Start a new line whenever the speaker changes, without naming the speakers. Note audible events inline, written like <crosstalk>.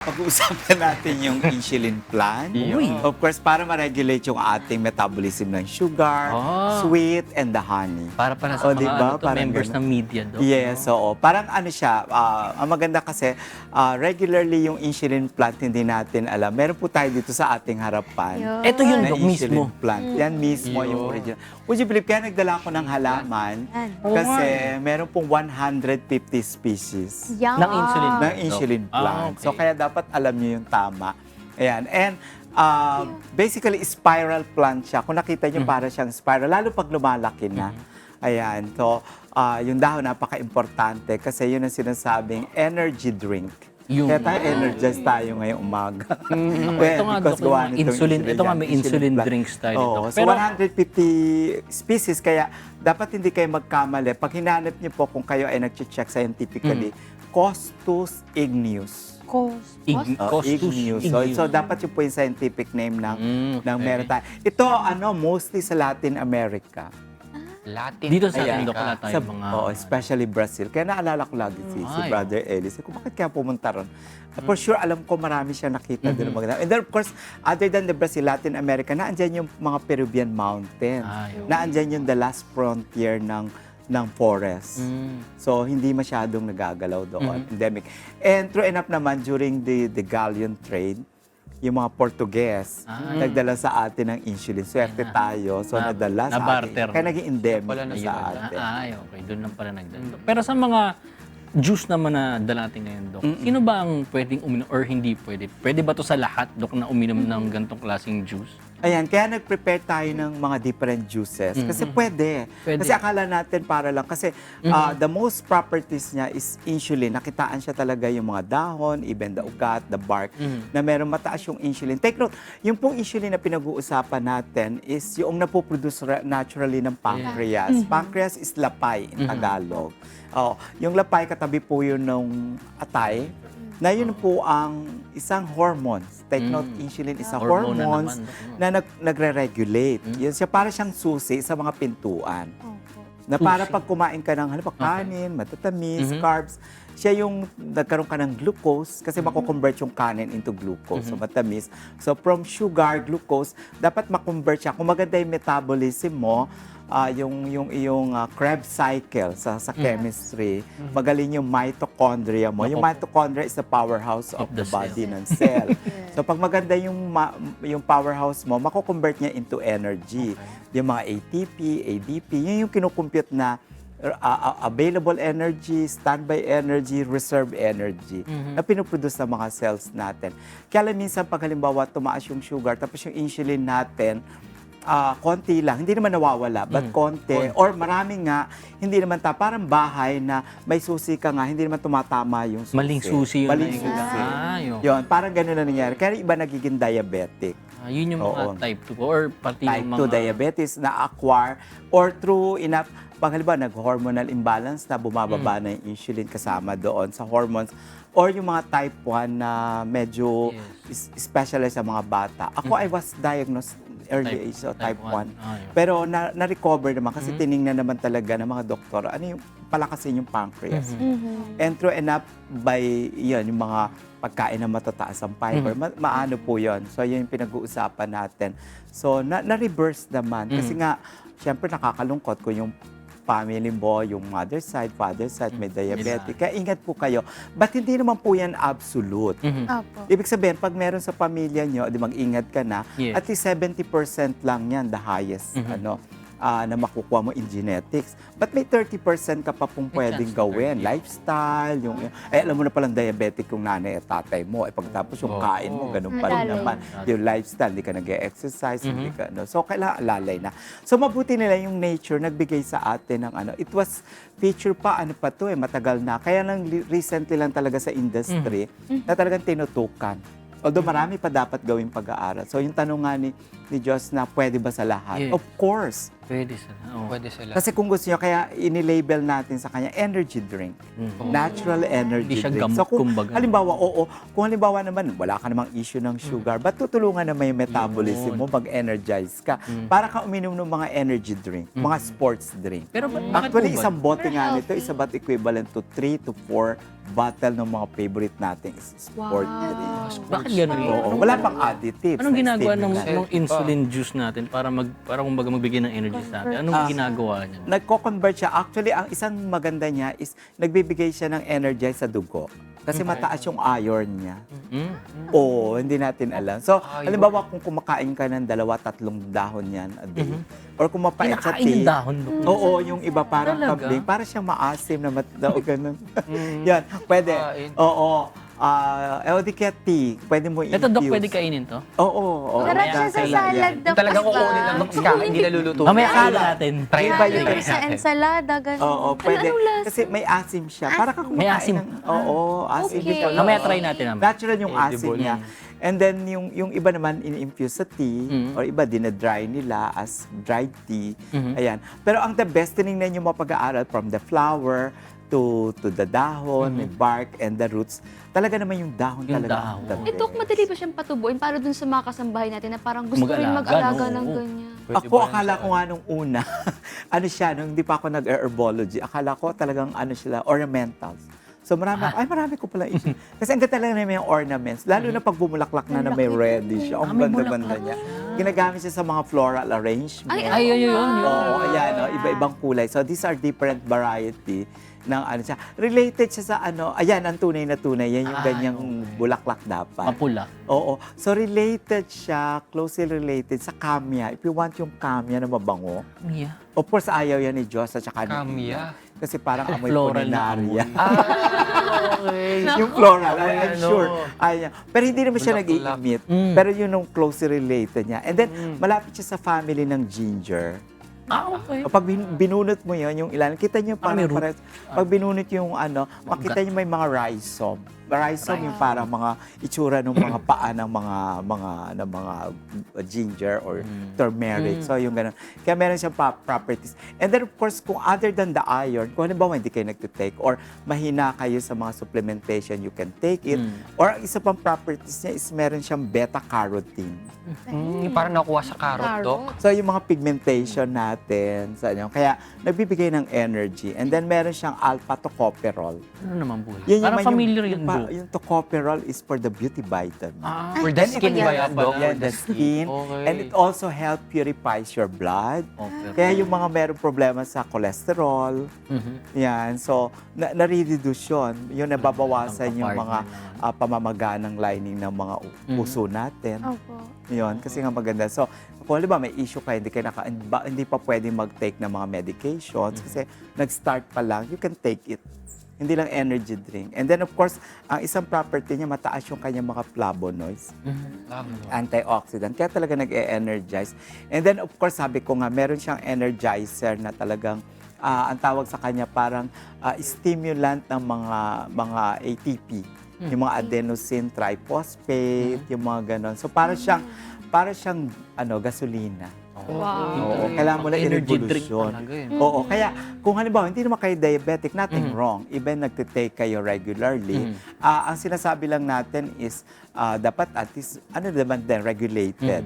Pag-uusapan <laughs> natin yung insulin plant.
Uy.
Of course, para ma-regulate yung ating metabolism ng sugar,
Ah.
sweet, and the honey.
Para pala sa
O,
mga
diba?
ano to,
Parang
members
ganun.
ng media, Dok.
Yes, oo. Parang ano siya, ah, ang maganda kasi, ah, regularly yung insulin plant hindi natin alam. Meron po tayo dito sa ating harapan.
Yun.
Ito yun, Dok,
insulin
mismo.
plant. Yan mismo yung
Yun.
original. Would you believe, kaya nagdala ko ng halaman
Yan.
Oo
kasi meron pong 150 species
Yan.
Ng insulin.
ng insulin
Ah,
plant.
okay.
So kaya dapat alam niyo yung tama. Ayan. And uh, basically spiral plant siya. Kung nakita niyo
Mm-hmm.
para siyang spiral lalo pag lumalaki na. Ayan. So uh, yung dahon napaka-importante kasi yun ang sinasabing energy drink.
Yung-
Kaya tayo energized tayo ngayong umaga.
Mm,
Well, <laughs>
ito nga,
because
Dok, yung
gawa
mga
nitong
insulin, ito nga
yan,
may insulin
plant.
drinks tayo
Oo,
dito.
so 150 species, kaya dapat hindi kayo magkamali. Pag hinanap niyo po kung kayo ay nag-check scientifically,
Mm.
Costus igneus.
Cost.
Ig-
Oh,
Costus
igneus. So, dapat yun po yung scientific name ng,
Mm,
ng
okay.
meron tayo. Ito, ano, mostly sa Latin America.
Latin
Dito sa
Ayan.
atin, Dok, wala tayo
Sa,
mga...
oo, especially Brazil. Kaya naalala ko lagi si, si
Ay.
Brother Ellis. Kung bakit kaya pumunta ron? For sure, alam ko marami siya nakita doon. maganda. And then, of course, other than the Brazil, Latin America, naandyan yung mga Peruvian mountains.
Ay, oo.
Naandyan yung the last frontier ng ng forest.
Mm.
So, hindi masyadong nagagalaw doon. Endemic. And true enough naman, during the, the galleon trade, yung mga Portuguese,
Ah.
nagdala sa atin ng insulin. Swerte tayo. So,
Na-
nadala sa
na-barter.
atin. Kaya naging endemic
Wala
na
na
sa atin.
Ah, ay, okay. Doon lang pala nagdala. Pero sa mga juice naman na dala natin ngayon, Dok, sino ba ang pwedeng uminom or hindi pwede? Pwede ba to sa lahat, Dok, na uminom ng ganitong klaseng juice?
Ayan, kaya nag-prepare tayo ng mga different juices. Kasi pwede.
Pwede.
Kasi akala natin para lang. Kasi ah, the most properties niya is insulin. Nakitaan siya talaga yung mga dahon, even the ugat, the bark, na meron mataas yung insulin. Take note, yung pong insulin na pinag-uusapan natin is yung napoproduce ra- naturally ng pancreas. Pancreas is lapay in Tagalog. Oh, yung lapay katabi po yun ng atay na yun po ang isang hormones. Take note, insulin is a
Hormone na
hormones
naman,
na nag, nagre-regulate. Yun siya, para siyang susi sa mga pintuan.
Opo.
Na para pag kumain ka ng halimbawa, kanin, matatamis, carbs, siya yung nagkaroon ka ng glucose kasi mako-convert yung kanin into glucose, so matamis. So from sugar, glucose, dapat makonvert siya. Kung maganda yung metabolism mo, ah, yung yung iyong ah, Krebs cycle sa sa chemistry, magaling yung mitochondria mo. Yung mitochondria is the powerhouse of,
Of the
the, body ng cell. <laughs> so pag maganda yung ma- yung powerhouse mo, mako-convert niya into energy. Yung mga ATP, ADP, yun yung kinukompute na uh, uh, available energy, standby energy, reserve energy na pinuproduce ng mga cells natin. Kaya lang minsan pag halimbawa tumaas yung sugar tapos yung insulin natin ah, konti lang, hindi naman nawawala, but konti, or marami nga, hindi naman ta, parang bahay na may susi ka nga, hindi naman tumatama yung susi.
Maling susi yun.
Maling
na
susi.
yun. Ah, yun.
Yun, parang ganun na nangyari. Kaya iba nagiging diabetic.
Ah, yun yung mga
Oo.
type 2 or pati
Type
yung
2
mga...
diabetes na acquire or through enough, pag halimbawa nag-hormonal imbalance na bumababa
Mm.
na yung insulin kasama doon sa hormones or yung mga type 1 na medyo is- specialized sa mga bata. Ako, I was diagnosed early.
Type-
age, so
type
type, 1.
one. Ah, yun.
Pero na, na-recover naman kasi tiningnan naman talaga ng mga doktor, ano yung palakasin yung pancreas.
Mm-hmm.
Mhm.
And through enough by, yan, yung mga pagkain na matataas ang fiber, ma- maano po yon So, yun yung pinag-uusapan natin. So, na- na-reverse naman. Kasi nga, syempre nakakalungkot kung yung family mo, yung mother side, father side, may diabetic. Kaya ingat po kayo. But hindi naman po yan absolute.
Mhm.
Opo.
Ibig sabihin, pag meron sa pamilya nyo, di mag-ingat ka na,
Yes.
at least 70% lang yan, the highest, ano, ah, na makukuha mo in genetics. But may 30% ka pa pong
May
pwedeng gawin.
yeah.
Lifestyle, yung, eh, alam mo na palang diabetic yung nanay at tatay mo. Eh, pagtapos yung kain mo, ganun pa rin naman. Yung lifestyle, di ka nag-exercise, hindi ka, ano. So, kailangan alalay na. So, mabuti nila yung nature, nagbigay sa atin ng ano. It was feature pa, ano pa to eh, matagal na. Kaya lang recently lang talaga sa industry na talagang tinutukan. Although marami pa dapat gawing pag-aaral. So yung tanong nga ni, ni Diyos na pwede ba sa lahat?
Yes.
Of course.
Pwede sila. Oo.
Pwede sila.
Kasi kung gusto nyo, kaya inilabel natin sa kanya energy drink. Natural energy
Hindi siya
drink.
gamot,
so kung
kumbaga.
halimbawa, oo, kung halimbawa naman, wala ka namang issue ng sugar, ba't tutulungan naman yung metabolism mo, mag-energize ka? Para ka uminom ng mga energy drink, mga sports drink.
Pero ba- bakit
Actually,
po ba?
isang bote nga nito is about equivalent to 3 to 4 bottle ng mga favorite nating sport drink.
Bakit ganun?
Oo,
Anong-
wala pang additives.
Anong
na
ginagawa ng,
stimulant.
ng insulin juice natin para mag para kumbaga magbigay ng energy sa atin? Anong
Ah.
ginagawa niya?
Nagko-convert siya. Actually, ang isang maganda niya is nagbibigay siya ng energy sa dugo. Kasi mataas yung iron niya.
Mm.
Oo, hindi natin alam. So, halimbawa kung kumakain ka ng dalawa, tatlong dahon yan a day, or kung mapait sa
Kinakain yung
tea,
dahon, Dok.
Oo, yung iba parang
Talaga?
kabling. Para siyang maasim na matao, <laughs> ganun. Yan, pwede. Oo. Ah, uh, di kaya tea, pwede mo i-infuse.
Ito, Dok, pwede kainin to?
Oo, oo.
Sarap siya sa
Kailangan
salad daw.
Talagang
diba?
kukunin ng box ka, hindi naluluto.
Mamaya kain natin.
Try
Iba yun.
Or sa ensalada, ganun.
Oo, pwede.
Ano, anong lasa?
Kasi may asim siya. Para ka kumakain
May asim.
ng... Oo, asim.
Okay.
din.
Mamaya try natin naman.
Natural yung asim niya. And then yung yung iba naman in-infuse sa tea
Mhm.
or iba dinadry nila as dried tea.
Mhm.
Ayan. Pero ang the best tinignan yung mapag-aaral from the flower to to the dahon, the bark and the roots. Talaga naman yung dahon
Yung
talaga.
dahon.
the
Eh, Dok, madali ba siyang patubuin para dun sa mga kasambahay natin na parang gusto rin
Mag-alaga,
mag-alaga
no?
ng
Oo.
ganyan?
Ako, akala ko nga nung una, <laughs> ano siya, nung hindi pa ako nag-herbology, akala ko talagang ano sila, ornamentals. So marami,
Ah.
ay marami ko pala issue. <laughs> Kasi ang ganda talaga na may ornaments, lalo na pag bumulaklak na na may reddish. Ang
Ah,
ganda-ganda niya. Ginagamit siya sa mga floral arrangement.
Ay,
Ay, yun, yun, yun.
Oo, ayan, no, iba-ibang kulay. So these are different variety ng ano siya. Related siya sa ano, ayan, ang tunay na tunay. Yan yung
Ah,
ganyang bulaklak dapat.
Mapula.
Oo. So related siya, closely related sa kamya. If you want yung kamya na mabango,
Yeah.
of course ayaw yan ni Diyos at saka ni
Kamya.
Kasi parang <laughs> amoy
Floral na
puninaria. <laughs>
okay.
yung floral, I'm
Ano?
sure. Ayaw. Pero hindi naman siya nag-i-emit.
Mm.
Pero yun yung closely related niya. And then, malapit siya sa family ng ginger.
Ah, okay.
O Pag bin- binunot mo yun, yung ilan, kita niyo
Ah, may
parang,
root.
parang pag binunot yung ano, makita niyo may mga rhizome. Rhizome yung parang mga itsura ng mga paa ng mga mga ng mga ginger or
Mm.
turmeric. So yung ganun. Kaya meron siyang pa- properties. And then of course, kung other than the iron, kung halimbawa hindi kayo nagtitake or mahina kayo sa mga supplementation, you can take it.
Mm.
Or isa pang properties niya is meron siyang beta-carotene.
Mm, parang nakuha sa carrot, Dok.
So, yung mga pigmentation natin, sa ano, kaya nagbibigay ng energy. And then, meron siyang alpha-tocopherol.
Ano naman po?
Yan
Parang familiar
yung,
yun,
yung, pa-
Dok.
yung tocopherol is for the beauty vitamin.
Ah,
For the skin ba yan, Dok?
Yan, the skin.
Okay.
And it also help purifies your blood.
okay.
Kaya yung mga meron problema sa cholesterol,
Mhm.
yan. So, na, nare-reduce yun. Yung nababawasan yung mga ah, pamamaga ng lining ng mga u-
Mhm.
puso natin.
Opo.
Yun, kasi nga maganda. So, kung halimbawa may issue kayo, hindi, kayo naka, hindi ba- hindi pa pwede mag-take ng mga medications kasi nag-start pa lang, you can take it. Hindi lang energy drink. And then, of course, ang isang property niya, mataas yung kanyang mga flavonoids, antioxidant. Kaya talaga nag-e-energize. And then, of course, sabi ko nga, meron siyang energizer na talagang, ah, ang tawag sa kanya parang ah, stimulant ng mga mga ATP. Yung mga adenosine triphosphate, yung mga ganon. So, para siyang, para siyang ano, gasolina.
Wow.
Oo, kailangan mo lang
Energy drink talaga yun.
Oo, kaya kung halimbawa hindi naman kayo diabetic, nothing
Mhm.
wrong. Even nagtitake kayo regularly,
Mhm.
ah, ang sinasabi lang natin is ah, dapat at least, ano naman din, regulated.